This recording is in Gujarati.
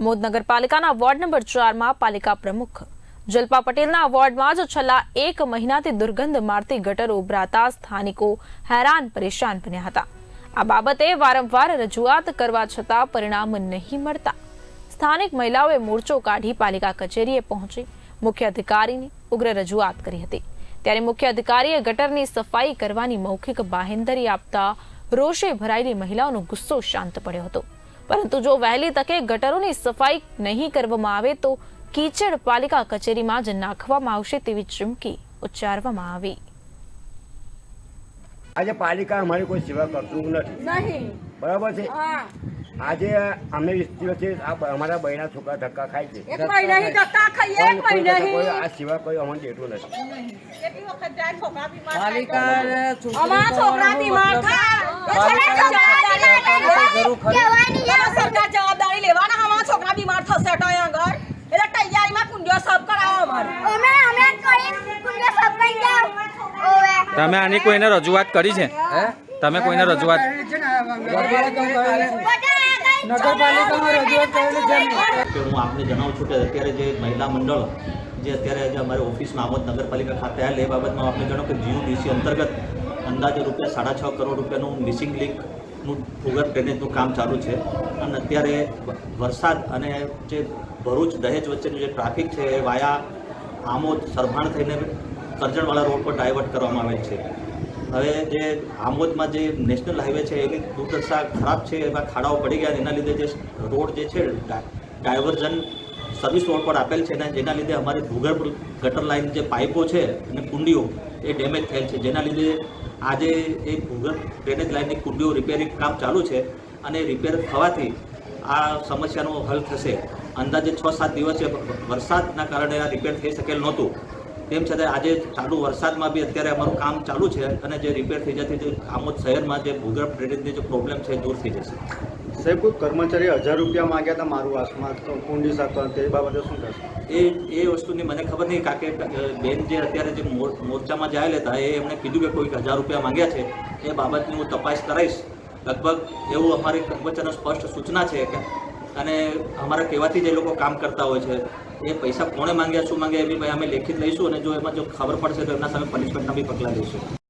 આમોદ નગરપાલિકાના વોર્ડ નંબર ચારમાં પાલિકા પ્રમુખ. જલ્પા પટેલના વોર્ડમાં જ છેલ્લા એક મહિનાથી દુર્ગંધ મારતી ગટર ઉભરાતા સ્થાનિકો હેરાન પરેશાન બન્યા હતા. આ બાબતે વારંવાર રજૂઆત કરવા છતાં પરિણામ નહીં મળતા. સ્થાનિક મહિલાઓએ મોરચો કાઢી પાલિકા કચેરીએ પહોંચી. મુખ્ય અધિકારીની ઉગ્ર રજૂઆત કરી હતી. ત્યારે મુખ્ય અધિકારીએ ગટરની સફાઈ કરવાની મૌખિક બાહેંધરી આપતા રોષે ભરાયેલી મહિલાઓનો ગુસ્સો શાંત પડ્યો હતો. પરંતુ જો વહેલી તકે ગટરોની સફાઈ નહીં કરવામાં આવે તો કીચડ પાલિકા કચેરીમાં જ નાખવામાં આવશે તેવી ચીમકી ઉચ્ચારવામાં આવી. આજે પાલિકા અમારી કોઈ સેવા કરતું નથી. બરાબર છે? આજે અમે વીસ દિવસથી અમારા બહેના છોકરા ધક્કા ખાય છે. એક મહિના થી ધક્કા ખાઈએ એક કોઈ મહિના કોઈ થી આ સિવાય કોઈ અમને દેતું નથી કેટલી વખત જાય છોકરા બીમાર પાલિકા અમારા છોકરા બીમાર થાય એમાં સરકાર જવાબદારી લેવાના અમારા છોકરા બીમાર થશે તો અહીં આગળ એટલે તૈયારીમાં કુંડીઓ સાફ કરાવો અમારે અમે અમે કરી કુંડે સપાઈ જાવ ઓવે તમે આની કોઈને રજૂઆત કરી છે? તમે કોઈને રજૂઆત નગરપાલિકામાં રજૂઆત કરેલી છે કે હું આપને જણાવું છું કે અત્યારે જે મહિલા મંડળ જે અત્યારે અમારે ઓફિસમાં આમોદ નગરપાલિકા ખાતે આવેલ એ બાબતમાં આપને જણાવું કે જીયુડીસી અંતર્ગત અંદાજે રૂપિયા સાડા છ કરોડ રૂપિયાનું મિસિંગ લિંકનું ભૂગર્ભ ડ્રેનેજનું કામ ચાલુ છે. અને અત્યારે વરસાદ અને જે ભરૂચ દહેજ વચ્ચેનું જે ટ્રાફિક છે એ વાયા આમોદ સરભાણ થઈને કરજણવાળા રોડ પર ડાયવર્ટ કરવામાં આવેલ છે. હવે જે આમોદમાં જે નેશનલ હાઈવે છે, એની દુર્દશા ખરાબ છે, એમાં ખાડાઓ પડી ગયા એના લીધે જે રોડ જે છે ડાયવર્ઝન સર્વિસ રોડ પર આપેલ છે ને જેના લીધે અમારી ભૂગર્ભ ગટર લાઇન જે પાઇપો છે અને કુંડીઓ, એ ડેમેજ થયેલ છે. જેના લીધે આજે એ ભૂગર્ભ ડ્રેનેજ લાઇનની કુંડીઓ રિપેરિંગ કામ ચાલુ છે અને રિપેર થવાથી આ સમસ્યાનો હલ થશે. અંદાજે છ સાત દિવસે વરસાદના કારણે આ રિપેર થઈ શકેલ નહોતું. તેમ છતાં આજે ચાલુ વરસાદમાં બી અત્યારે અમારું કામ ચાલુ છે અને જે રિપેર થઈ જતી જે આમોદ શહેરમાં જે ભૂગર્ભ ડ્રેનેજની જે પ્રોબ્લેમ છે એ દૂર થઈ જશે. સાહેબ કોઈ કર્મચારી હજાર રૂપિયા માંગ્યા હતા મારું આસમાં કુંડી સાફ તે બાબતે શું કરશે એ એ વસ્તુની મને ખબર નહીં કારણ કે બેન જે અત્યારે જે મોર- મોરચામાં જાયેલા હતા એ એમણે કીધું કે કોઈક હજાર રૂપિયા માંગ્યા છે એ બાબતની હું તપાસ કરાવીશ. લગભગ એવું અમારી કર્મચારીનો સ્પષ્ટ સૂચના છે કે અને અમારા કહેવાથી જે લોકો કામ કરતા હોય છે. એ પૈસા કોણે માંગ્યા, શું માંગ્યા એ બી ભાઈ અમે લેખિત લઈશું અને જો એમાં જો ખબર પડશે તો એમના સામે પનિશમેન્ટના બી પગલાં લઈશું.